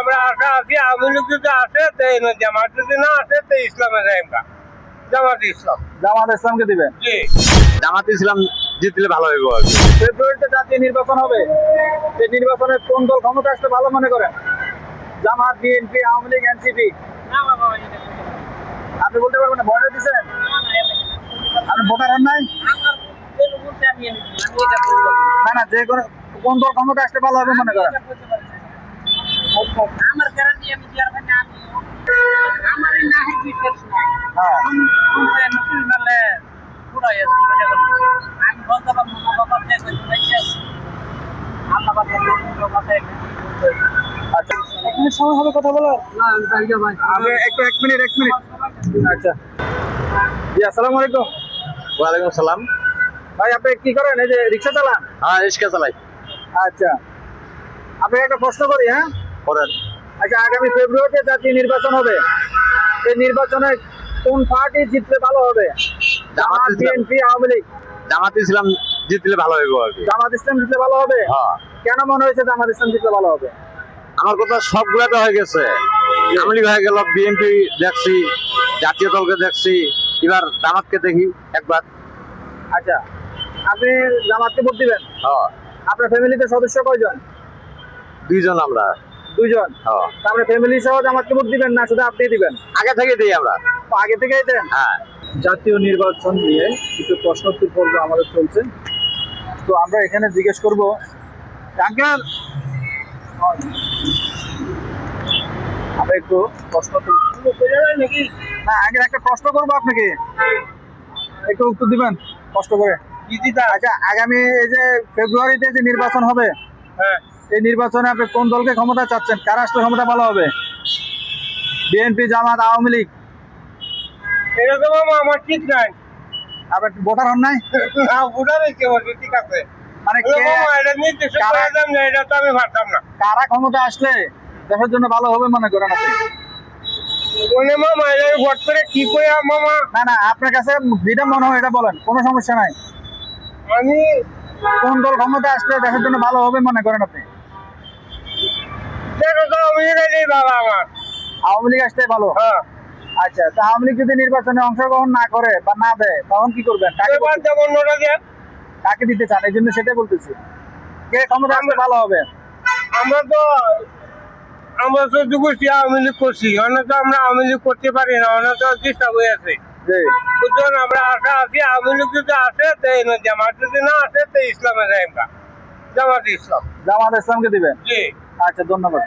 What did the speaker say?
আমরা আশা আছি আওয়ামী লীগ যদি আসে তো জামাত যদি না আসে তো ইসলামে যাই আমরা। জামাত ইসলাম। জামাত ইসলামকে দিবেন? জি। জামাত ইসলাম জিতলে ভালো হইব আর কি। ফেব্রুয়ারিতে জাতীয় নির্বাচন হবে। সেই নির্বাচনে কোন দল ক্ষমতা আসতে ভালো মনে করেন? Jamaat BNP Awami League NCP? আপনি বলতে পারবেন না ভোটার দিচ্ছেন আপনি ভোটার হন নাই? না। না যে কোনো কোন দল ক্ষমতা আসতে ভালো হবে মনে করেন? আমার গ্যারান্টি আমি দেওয়ার আমি আমার এই নাহি বিশ্বাস নাই। হ্যাঁ। নতুন মেলে পুরাই আমি বলতে পারব আল্লাহ আছে আচ্ছা। এক মিনিট সময় হবে কথা বলার? না আমি ভাই আপনি একটু এক মিনিট এক মিনিট। আচ্ছা। জি আসসালামু আলাইকুম। ওয়ালাইকুম সালাম। ভাই আপনি কি করেন? এই যে রিক্সা চালান? হ্যাঁ রিক্সা চালাই। আচ্ছা। আপনাকে একটা প্রশ্ন করি হ্যাঁ? করেন। আচ্ছা আগামী ফেব্রুয়ারিতে জাতীয় নির্বাচন হবে এই নির্বাচনে কোন পার্টি জিতলে ভালো হবে? Jamaat BNP Awami League. জামাত ইসলাম জিতলে ভালো কি। জামাত ইসলাম জিতলে ভালো হবে? হ্যাঁ। কেন মনে হয়েছে জামাত ইসলাম জিতলে ভালো হবে? আমার কথা সবগুলাতে হয়ে গেছে। আমলি হয়ে গেল বিএনপি দেখছি জাতীয় দলকে দেখছি এবার জামাতকে দেখি একবার। আচ্ছা আপনি জামাতকে ভোট দিবেন? হ্যাঁ। আপনার ফ্যামিলিতে সদস্য কয়জন? দুইজন আমরা। দুইজন? হ্যাঁ। তারপরে ফ্যামিলি সহ জামাতকে ভোট দিবেন না শুধু আপনি দিবেন? আগে থেকে দিই আমরা। তো আগে থেকেই দেন? হ্যাঁ। জাতীয় নির্বাচন নিয়ে কিছু প্রশ্নোত্তর পর্ব আমাদের চলছে। তো আমরা এখানে জিজ্ঞেস করব আঙ্কেল আমরা একটু প্রশ্ন নাকি না আগে একটা প্রশ্ন করব আপনাকে। একটু উত্তর দিবেন কষ্ট করে। আচ্ছা আগামী এই যে ফেব্রুয়ারিতে যে নির্বাচন হবে হ্যাঁ। এই নির্বাচনে আপনি কোন দলকে ক্ষমতা চাচ্ছেন? কারা আসলে ক্ষমতা ভালো হবে? BNP Jamaat Awami League? এরকম আমার ঠিক নাই। আপনার ভোটার হন নাই? ঠিক আছে। মানে এটা করে দেন না, এটা তো আমি পারতাম না। কারা ক্ষমতা আসলে দেশের জন্য ভালো হবে মনে করেন আপনি? মামা এটা ভোট করে কি করে মামা? না না আপনার কাছে যেটা মনে হয় এটা বলেন কোনো সমস্যা নাই। আমি কোন দল ক্ষমতা আসলে দেশের জন্য ভালো হবে মনে করেন আপনি? বাবা আমার। আওয়ামী লীগ আসলে ভালো? হ্যাঁ। আচ্ছা তা আওয়ামী লীগ যদি নির্বাচনে অংশগ্রহণ না করে বা না দেয় তখন কি করবেন? কাকে দিতে- চান? এই জন্য সেটাই বলতেছি। কে ক্ষমতা আসলে ভালো হবে? আমরা তো আমরা তো যুগোষ্ঠী আওয়ামী লীগ করছি। অনেক তো আমরা আওয়ামী লীগ করতে পারি না অনেক তো ডিস্টার্ব হয়ে আছে। জি। আমরা আশা আছি আওয়ামী লীগ যদি আসে তো জামাত যদি না আসে তো ইসলামে যাই আমরা। জামাত ইসলাম। জামাত ইসলামকে দিবেন? জি। আচ্ছা ধন্যবাদ।